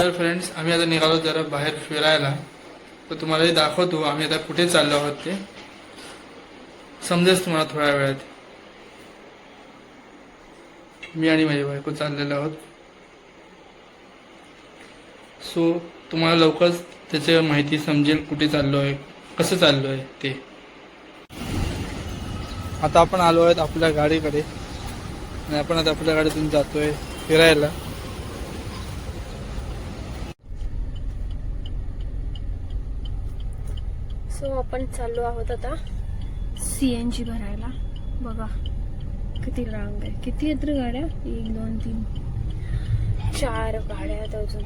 तर फ्रेंड्स आम्ही आता निघालो जरा बाहेर फिरायला. तर तुम्हालाही दाखवतो आम्ही आता कुठे चाललो आहोत ते. समजेल तुम्हाला थोड्या वेळात. मी आणि माझी बायको चाललेलो आहोत. सो तुम्हाला लवकरच त्याची माहिती समजेल कुठे चाललो आहे कसं चाललो आहे ते. आता आपण आलो आहेत आपल्या गाडीकडे. आणि आपण आता आपल्या गाडीतून जातोय फिरायला. सो आपण चाललो आहोत आता सी एन जी भरायला. बघा किती रांग आहे. किती आहेत रे गाड्या? एक दोन तीन. चार गाड्या आहेत अजून.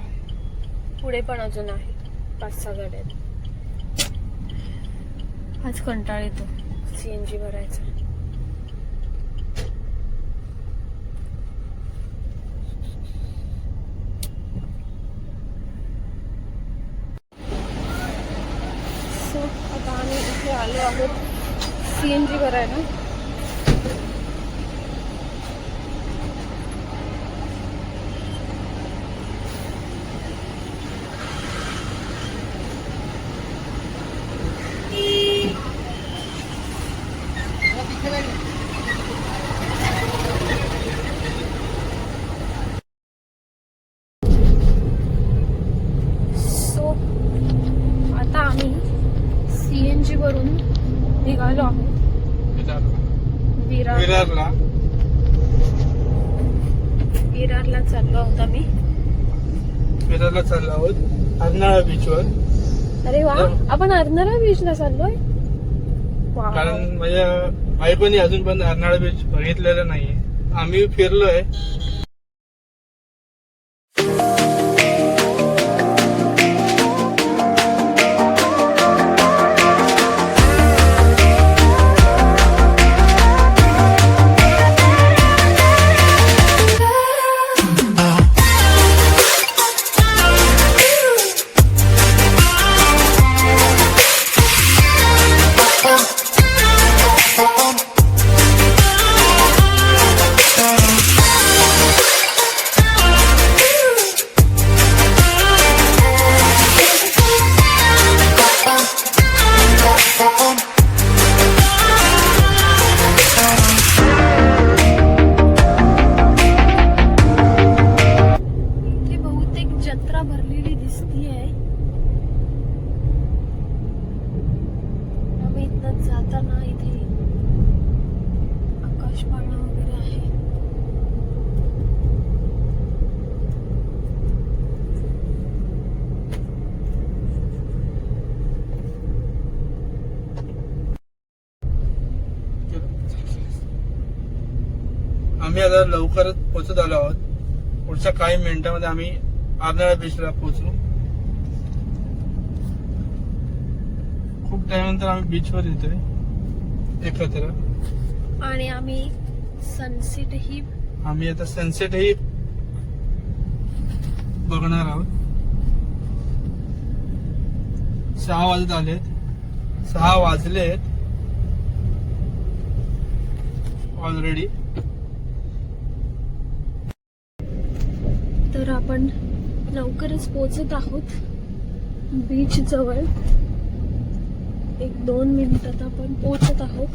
पुढे पण अजून आहेत. पाच सहा गाड्या आहेत. आज कंटाळ येतो. सी एन जी भरायचा सो आता आम्ही इथे आलो आहोत. सी एन जी भरायला सो आता आम्ही सी एन जी वरून निघालो आहोत. विरार विरारला. विरारला. चाललो आहोत आम्ही. विरारला चाललो आहोत. अर्नाळा बीचवर अरे वा आपण अर्नाळा बीचला चाललोय? वा कारण माझ्या बायकोनी अजून पण अर्नाळा बीच बघितलेलं नाहीये. आम्ही फिरलोय. पोहोचत आलो आहोत. पुढच्या काही मिनिटांमध्ये आम्ही अर्नाळा बीचला पोहोचू खूप टाइम नंतर आम्ही बीचवर येतोय. एकत्र. आणि आम्ही सनसेट ही आम्ही आता सनसेटही बघणार आहोत. सहा वाजत आलेत. सहा वाजलेत. ऑलरेडी तर आपण लवकरच पोचत आहोत. बीच जवळ. एक दोन मिनिटात आपण पोचत आहोत.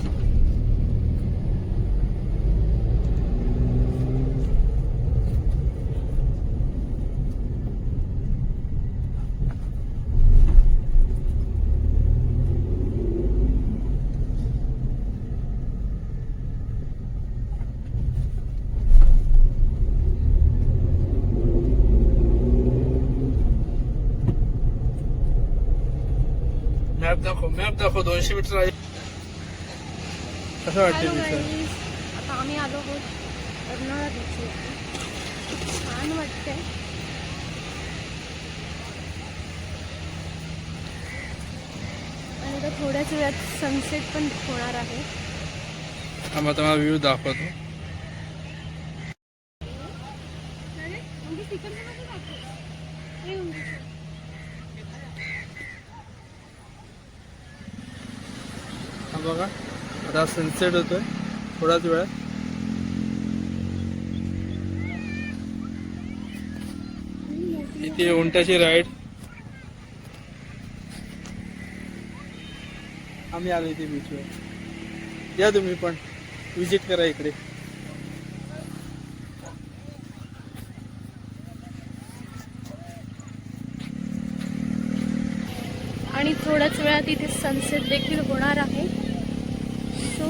मॅप दाखव दोनशे मीटर आहे. कसं वाटते तिथं. आता आम्ही आलो आहोत कर्नाळा बीचवर छान वाटतंय. आणि आता थोड्याच वेळात सनसेट पण होणार आहे. आम्हाला तुम्हाला व्ह्यू दाखवतो हा बघा आता सनसेट होतोय. थोड्याच वेळात इथे उंटाची राईड आम्ही आलो इथे बीचवर या तुम्ही पण. विजिट करा इकडे. आणि थोड्याच वेळात इथे सनसेट देखील होणार आहे. सो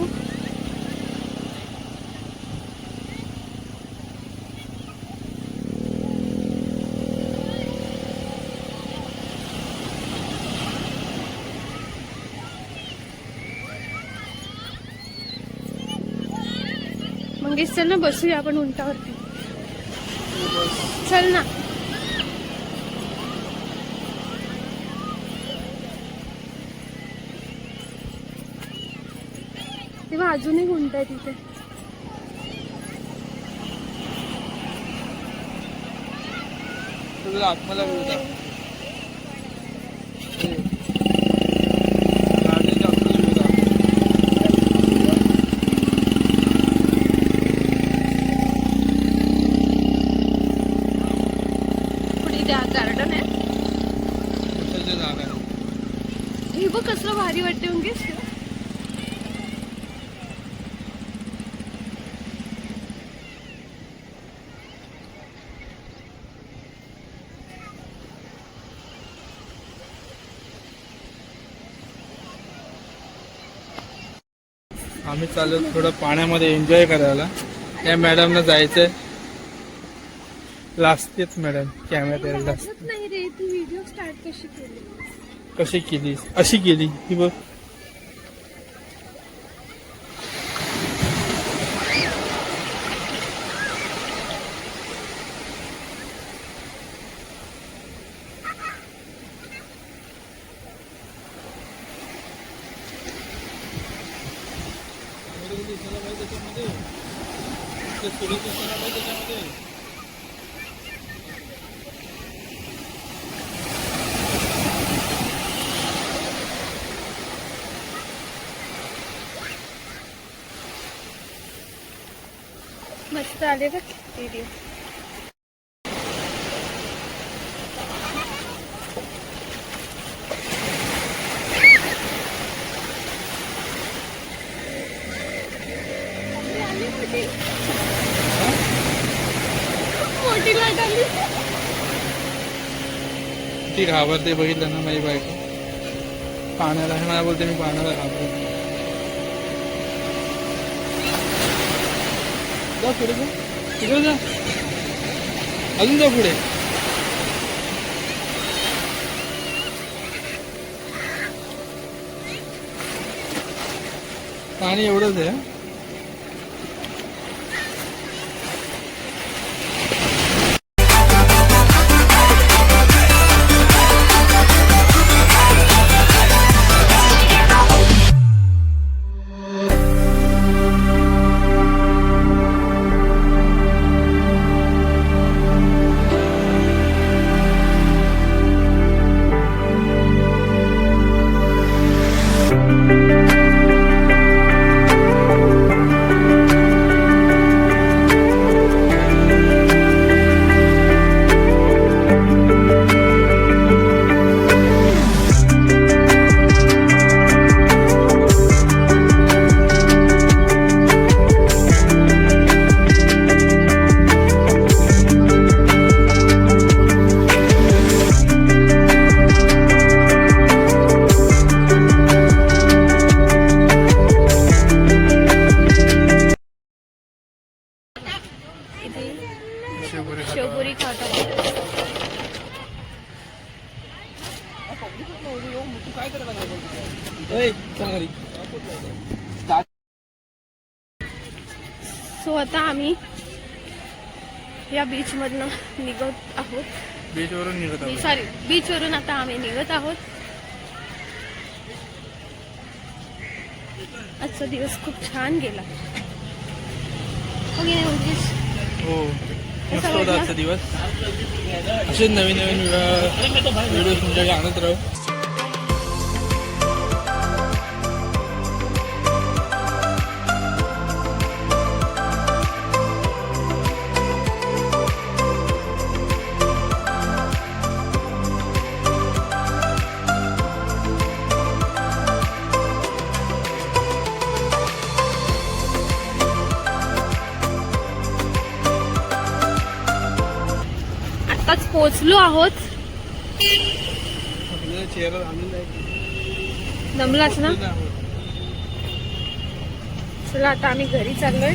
मंगेश चल ना बसूया आपण उंटावरती. चल ना. अजूनही उंट आहे तिथे. गार्डन आहे. हे बघ कसलं भारी वाटते मंगेश आम्ही चाललो थोडं पाण्यामध्ये एन्जॉय करायला. या मॅडमला जायचंय. लाजतेच मॅडम कॅमेरा लाजते समजत नाही रे तू व्हिडिओ स्टार्ट मस्त आले बघ व्हिडिओ ती घाबरते बघितलं ना माझी बायको. पाण्याला हे मला बोलते मी पाण्याला घाबरते. जा पुढे जा. तिकडे जा. अजून जा पुढे. पाणी एवढंच आहे घरी. सो आता आम्ही या बीच मधनं निघत आहोत बीचवरून निघत आहोत सॉरी बीच वरून आता आम्ही निघत आहोत आजचा दिवस खूप छान गेला हो? हो मस्त होता? आजचा दिवस असेच नवीन नवीन व्हिडिओ तुमच्याकडे आणत राहू पोचलो आहोत. दमलाच ना. चला आता आम्ही घरी चाललोय.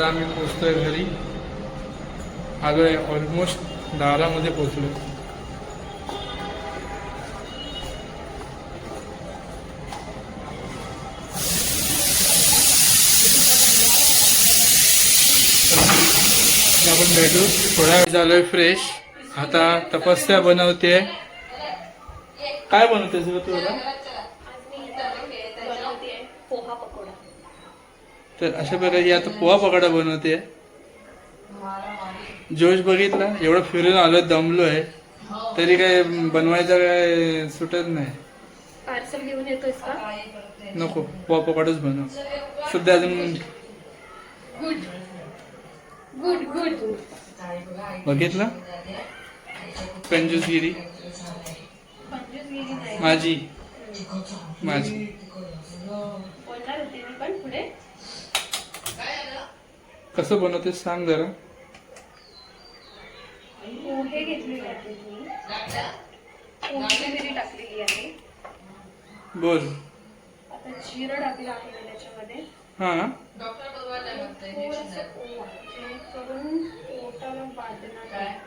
तर आता आम्ही पोचतोय घरी. आलोय ऑलमोस्ट दारामध्ये पोचलो आपण भेटू. थोड्या वेळ झालोय फ्रेश आता तपस्या बनवते काय बनवते तुला पोहा पकोडा तर अशा प्रकारे ही आता पोहा पकोडा बनवते. जोश बघितला? एवढं फिरून आलो दमलोय. तरी काय बनवायचं काय सुटत नाही. पार्सल घेऊन येतोयस का? नको पोहा पकोडाच बनव. सध्या अजून गुड गुड गुड बघितलं? कंजूसगिरी. माझी. माझी. बोलणार होते मी पण पुढे. कसं बनवते सांग जरा. पोहे घेतलेले आहेत मी. पोहे मिरी टाकलेली आहे. बोल. आता जिरं टाकलं आहे मी त्याच्यामध्ये. हा. थोडंसं ओवा, जेणेकरून पोटाला बाधणार नाही.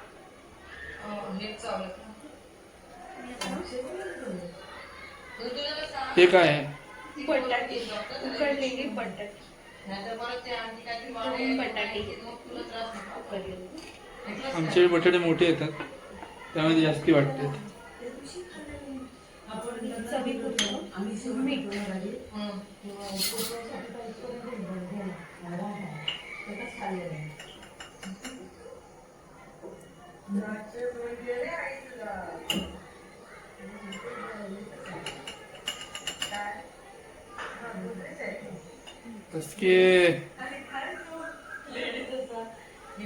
हे काय आहे बटाटे उकडलेले बटाटे दोन बटाटे. उकडलेले. आमचे बटाटे. मोठे येतात. त्यामध्ये जास्ती वाटते. चवीपुरतं मीठ की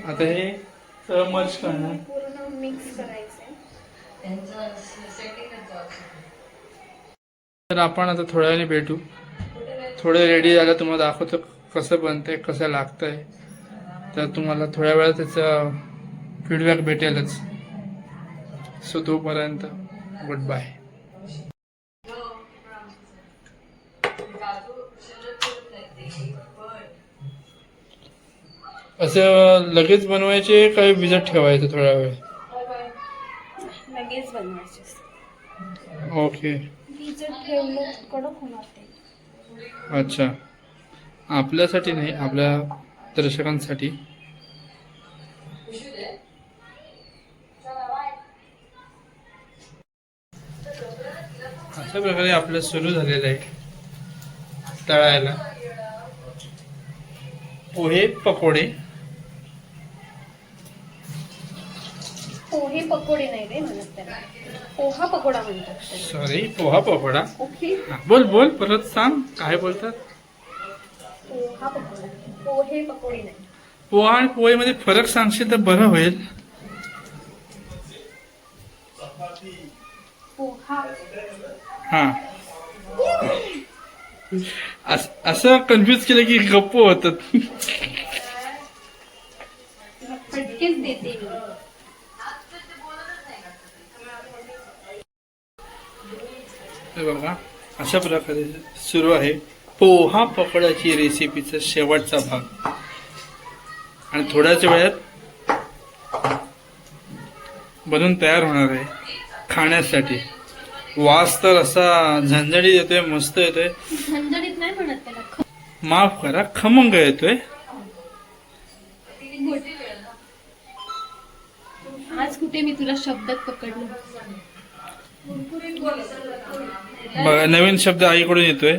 आता हे सगळं मर्च करणार. पूर्ण मिक्स करायचंय. तर आपण आता थोड्या वेळाने भेटू. थोडं रेडी झालं तुम्हाला दाखवतो कसं बनतंय कसं लागतंय. तर तुम्हाला थोड्या वेळात त्याचा फीडबॅक भेटेलच. सो तोपर्यंत गुड बाय असं लगेच बनवायचे काही भिजत ठेवायचं थोडा वेळ? लगेच बनवायचे. ओके. भिजत ठेवलं कडक होणार ते. अच्छा. आपल्यासाठी नाही आपल्या दर्शकांसाठी. अशा प्रकारे आपलं सुरू झालेलं आहे. तळायला. पोहे पकोडे. पोहे पकोडे नाही रे म्हणत त्याला. पोहा पकोडा म्हणतात. सॉरी पोहा पकोडा. ओके. हा, बोल बोल परत सांग काय बोलतात? पोहा पकोडा. पोहे पकोडे नाही. पोहा आणि पोहेमध्ये फरक सांगशील तर बरं होईल. पोहा. हा. अस- कन्फ्युज केलं की गप्प होतात. देते हे बघा अशा प्रकारे सुरू आहे पोहा पकोडाची रेसिपीचा शेवटचा भाग. आणि थोड्याच वेळात बनून तयार होणार आहे खाण्यासाठी. वास तर असा झणझणीत येतोय मस्त येतोय. झणझणीत नाही म्हणत त्याला माफ करा खमंग येतोय. आज कुठे मी तुला शब्दात पकडलं? बघा नवीन शब्द आईकडून येतोय.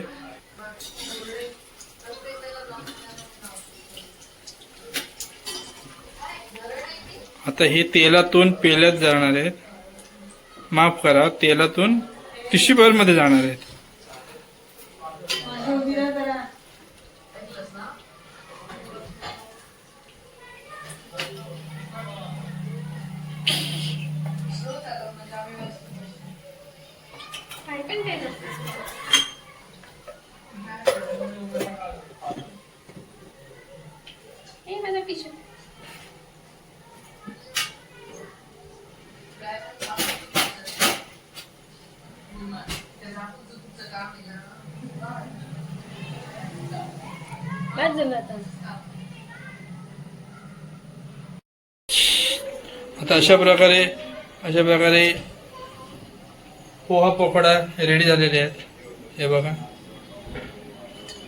आता हे तेलातून पेल्यात जाणार आहेत. माफ करा तेलातून टिश्यू जाणार आहेत पण काय ना ए माझा टिशू बस झालं आता आता अशा प्रकारे अशा प्रकारे पोहा पकोडा रेडी झालेले आहेत. हे बघा.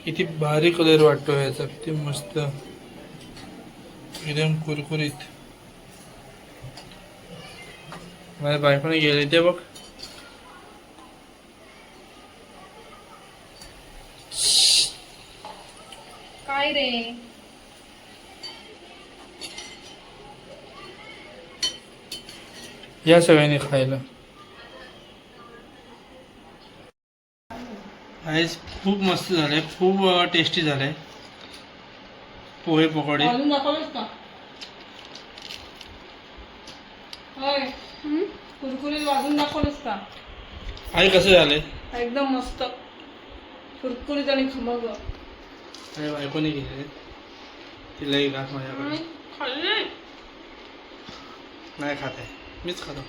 किती भारी कलर वाटतो याचा किती मस्त. एकदम कुरकुरीत. माझ्या बायकोने गेले ते बघ. काय रे? या सगळ्यांनी खायला. आज खूप मस्त झालंय. खूप टेस्टी झालंय. पोहे पकोडे. कुरकुरीत वाजून दाखवलंस का? आई कसं झालंय? एकदम मस्त. कुरकुरीत आणि खमग. माझ्या बायकोने गेले तिलाही घात माझ्याकडे. नाही खात आहे. मीच खातो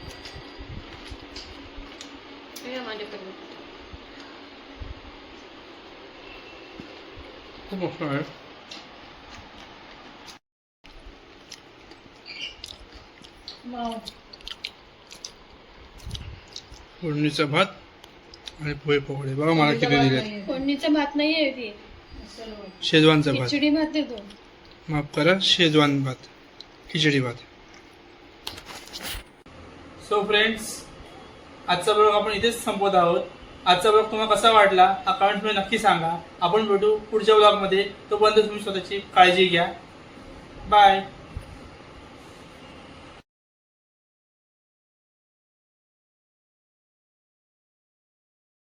माझ्याकडे खूप मस्त आहे वाव. फोडणीचा भात आणि पोहे पकोडे बघा मला किती दिलेत फोडणीचा भात नाही आहे ती शेजवानचा भात खिचडी भात देतो माफ करा शेजवान भात खिचडी भात सो फ्रेंड्स आजचा ब्लॉग आपण इथेच संपवत आहोत. आजचा ब्लॉग तुम्हाला कसा वाटला हा कमेंटमध्ये नक्की सांगा. आपण भेटू पुढच्या ब्लॉगमध्ये तोपर्यंत तुम्ही स्वतःची काळजी घ्या. बाय